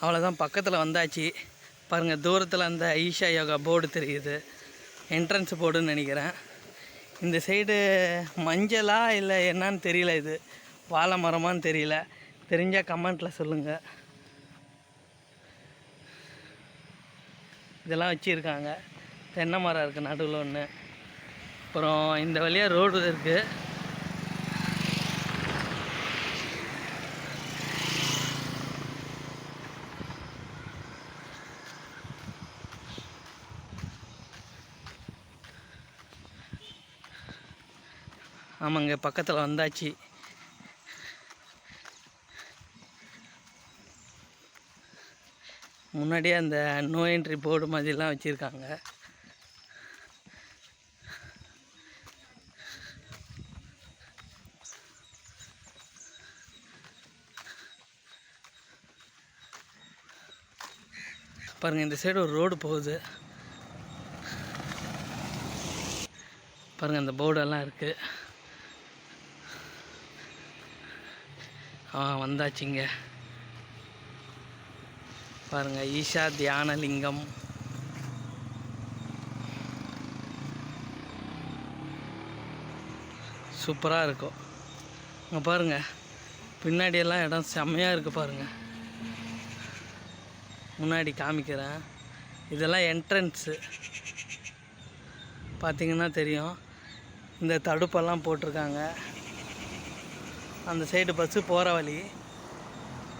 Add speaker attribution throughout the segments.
Speaker 1: அவ்வளோதான் பக்கத்தில் வந்தாச்சு. பாருங்கள் தூரத்தில் அந்த ஈஷா யோகா போர்டு தெரியுது. என்ட்ரன்ஸ் போர்டுன்னு நினைக்கிறேன். இந்த சைடு மஞ்சளா இல்லை என்னன்னு தெரியல இது. வாழை மரமான்னு தெரியல. தெரிஞ்சால் கமெண்ட்டில் சொல்லுங்கள் இதெல்லாம் வச்சுருக்காங்க. தென்னை மரம் இருக்குது நடுவில் ஒன்று அப்புறம் இந்த வழியாக ரோடு இருக்குது ஆமாங்க பக்கத்தில் வந்தாச்சு. முன்னாடியே அந்த நோ என்ட்ரி போர்டு மாதிரிலாம் வச்சுருக்காங்க. பாருங்கள் இந்த சைடு ஒரு ரோடு போகுது. பாருங்கள் அந்த போர்டெல்லாம் இருக்குது வந்தாச்சுங்க. பாருங்க ஈஷா தியானலிங்கம் சூப்பராக இருக்கும். இங்கே பாருங்க பின்னாடியெல்லாம் இடம் செம்மையாக இருக்குது பாருங்க. முன்னாடி காமிக்கிறேன். இதெல்லாம் என்ட்ரன்ஸு பார்த்தீங்கன்னா தெரியும். இந்த தடுப்பெல்லாம் போட்டிருக்காங்க. அந்த சைடு பஸ்ஸு போகிற வழி.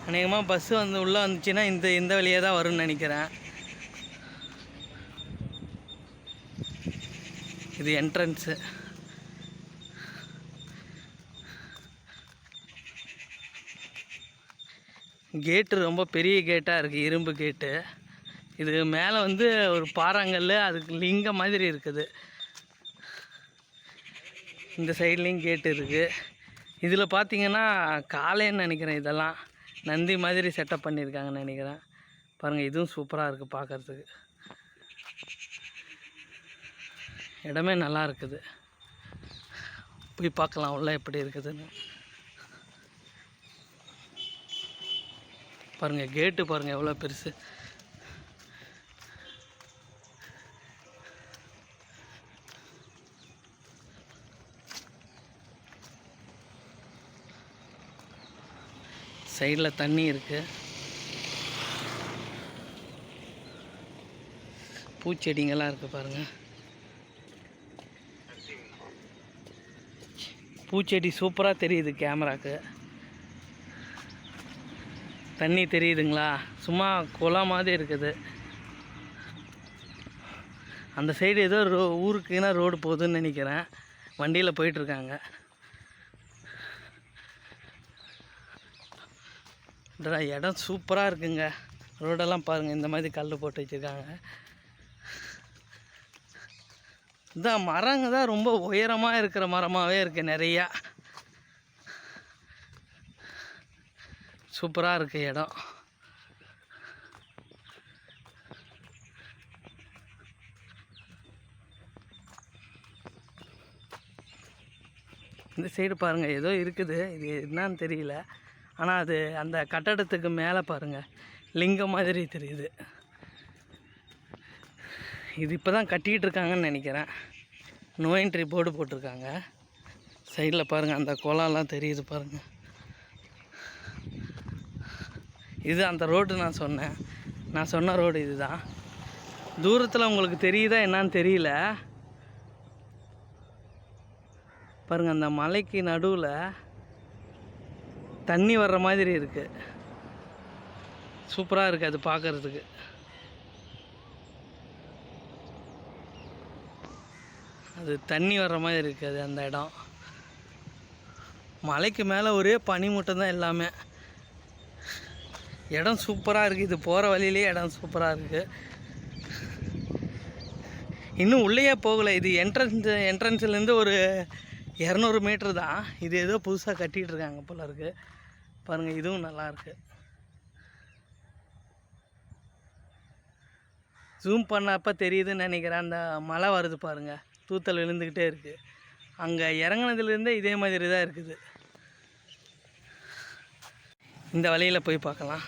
Speaker 1: அநேகமாக பஸ்ஸு வந்து உள்ளே வந்துச்சுன்னா இந்த இந்த வழியே தான் வரும்னு நினைக்கிறேன். இது என்ட்ரன்ஸு கேட்டு ரொம்ப பெரிய கேட்டாக இருக்குது இரும்பு கேட்டு இது மேலே வந்து ஒரு பாறாங்கல் அதுக்கு லிங்கம் மாதிரி இருக்குது. இந்த சைட்லேயும் கேட்டு இருக்குது இதில் பார்த்தீங்கன்னா காளைன்னு நினைக்கிறேன் இதெல்லாம். நந்தி மாதிரி செட்டப் பண்ணியிருக்காங்கன்னு நினைக்கிறேன். பாருங்கள் இதுவும் சூப்பராக இருக்குது பார்க்குறதுக்கு. இடமே நல்லா இருக்குது. போய் பார்க்கலாம் உள்ள எப்படி இருக்குதுன்னு. பாருங்கள் கேட்டு பாருங்கள் எவ்வளோ பெருசு. சைடில் தண்ணி இருக்குது பூச்செடிங்கெல்லாம் இருக்குது பாருங்கள் பூச்செடி சூப்பராக தெரியுது கேமராக்கு. தண்ணி தெரியுதுங்களா? சும்மா குளம் மாதிரி இருக்குது. அந்த சைடு ஏதோ ரோ ஊருக்குன்னா ரோடு போகுதுன்னு நினைக்கிறேன். வண்டியில் போயிட்டுருக்காங்க இடம் சூப்பராக இருக்குங்க. ரோடெல்லாம் பாருங்கள் இந்த மாதிரி கல் போட்டு வச்சுருக்காங்க. இதான் மரங்க தான் ரொம்ப உயரமாக இருக்கிற மரமாகவே இருக்குது நிறையா. சூப்பராக இருக்குது இடம். இந்த சைடு பாருங்கள் ஏதோ இருக்குது. இது என்னன்னு தெரியல. ஆனால் அது அந்த கட்டடத்துக்கு மேலே பாருங்கள் லிங்கம் மாதிரி தெரியுது. இது இப்போ தான் கட்டிகிட்டு இருக்காங்கன்னு நினைக்கிறேன். நோ என்ட்ரி போர்டு போட்டிருக்காங்க. சைடில் பாருங்கள் அந்த குளம்லாம் தெரியுது பாருங்கள் இது அந்த ரோடு நான் சொன்னேன். நான் சொன்ன ரோடு இதுதான். தூரத்தில் உங்களுக்கு தெரியுதா என்னன்னு தெரியல. பாருங்கள் அந்த மலைக்கு நடுவில் தண்ணி வர்ற மாதிரி இருக்குது சூப்பராக இருக்குது அது பார்க்குறதுக்கு அது தண்ணி வர்ற மாதிரி இருக்குது அந்த இடம். மலைக்கு மேலே ஒரே பனி மூட்டம் தான் எல்லாமே. இடம் சூப்பராக இருக்குது இது போகிற வழியிலே இடம் சூப்பராக இருக்குது இன்னும் உள்ளேயே போகலை. இது என்ட்ரன்ஸ் என்ட்ரன்ஸ்லேருந்து ஒரு இரநூறு மீட்ரு தான். இது ஏதோ புதுசாக கட்டிகிட்டு இருக்காங்க போல இருக்குது பாருங்கள் இதுவும் நல்லாயிருக்கு ஜூம் பண்ணப்போ தெரியுதுன்னு நினைக்கிறேன் அந்த மழை வருது பாருங்கள் தூத்தல் விழுந்துக்கிட்டே இருக்குது அங்கே இறங்குனதுலேருந்தே இதே மாதிரி தான் இருக்குது. இந்த வழியில் போய் பார்க்கலாம்.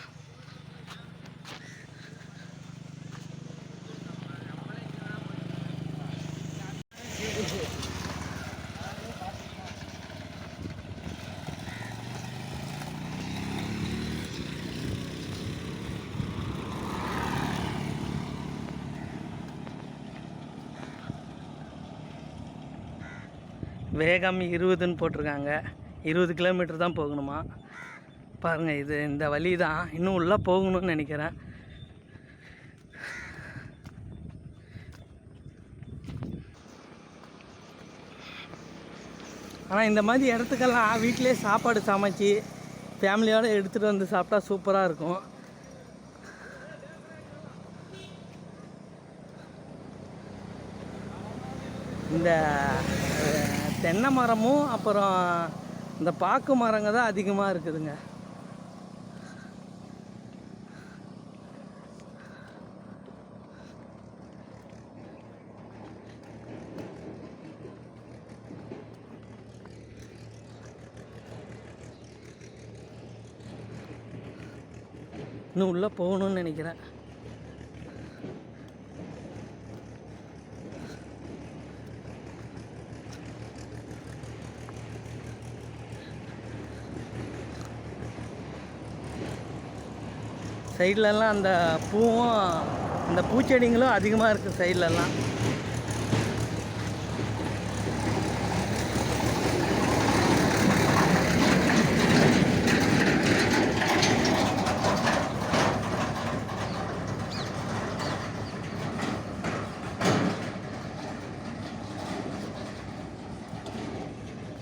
Speaker 1: வேகம் இருபதுன்னு போட்டிருக்காங்க. இருபது கிலோமீட்டர் தான் போகணுமா? பாருங்கள் இது இந்த வழி தான். இன்னும் உள்ளே போகணும்னு நினைக்கிறேன். ஆனால் இந்த மாதிரி இடத்துக்கெல்லாம் வீட்டிலே சாப்பாடு சமைச்சு ஃபேமிலியோடு எடுத்துகிட்டு வந்து சாப்பிட்டா சூப்பராக இருக்கும். இந்த தென்னை மரமும் அப்புறம் இந்த பாக்கு மரங்க தான் அதிகமாக இருக்குதுங்க. இன்னும் உள்ளே போகணும்னு நினைக்கிறேன். சைட்லலாம் அந்த பூவும் அந்த பூச்செடிங்களும் அதிகமாக இருக்குது சைட்லலாம்.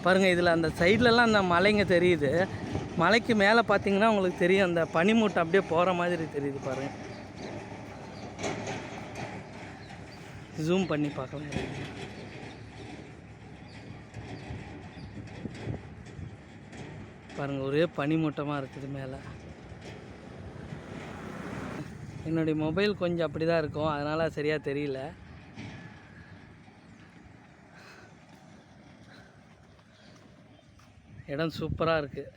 Speaker 1: பாருங்கள் இதில் அந்த சைட்லலாம் அந்த மலைங்க தெரியுது. மலைக்கு மேலே பார்த்தீங்கன்னா உங்களுக்கு தெரியும் அந்த பனிமூட்டை அப்படியே போகிற மாதிரி தெரியுது பாருங்கள் ஜூம் பண்ணி பார்க்கலாம். பாருங்கள் ஒரே பனிமூட்டமாக இருக்குது மேலே. என்னுடைய மொபைல் கொஞ்சம் அப்படி தான் இருக்கும் அதனால் சரியாக தெரியல. இடம் சூப்பராக இருக்குது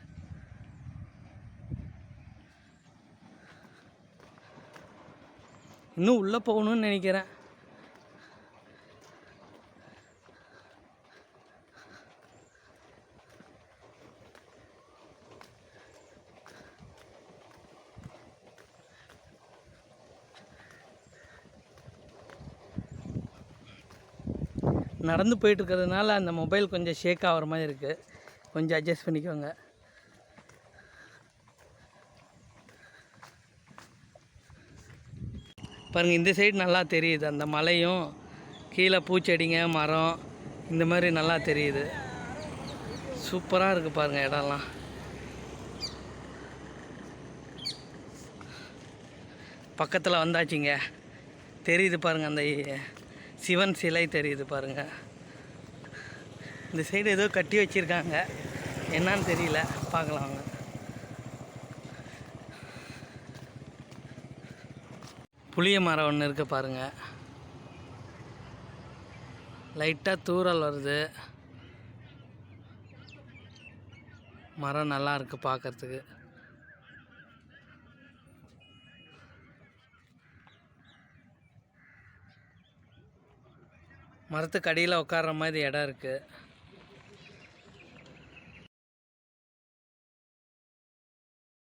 Speaker 1: இன்னும் உள்ளே போகணும்னு நினைக்கிறேன். நடந்து போயிட்டு இருக்கிறதுனால அந்த மொபைல் கொஞ்சம் ஷேக் ஆகிற மாதிரி இருக்குது கொஞ்சம் அட்ஜஸ்ட் பண்ணிக்கோங்க. பாருங்கள் இந்த சைடு நல்லா தெரியுது. அந்த மலையும் கீழே பூச்செடிங்க மரம் இந்த மாதிரி நல்லா தெரியுது. சூப்பராக இருக்குது பாருங்கள் இடம்லாம். பக்கத்தில் வந்தாச்சுங்க. தெரியுது பாருங்கள் அந்த சிவன் சிலை தெரியுது பாருங்கள் இந்த சைடு ஏதோ கட்டி வச்சுருக்காங்க. என்னன்னு தெரியல. பார்க்கலாம் அவங்க புளிய மரம் ஒன்று இருக்குது பாருங்கள் லைட்டாக தூறல் வருது. மரம் நல்லா இருக்குது பார்க்கறதுக்கு மரத்துக்கு அடியில் உட்கார்ற மாதிரி இடம் இருக்குது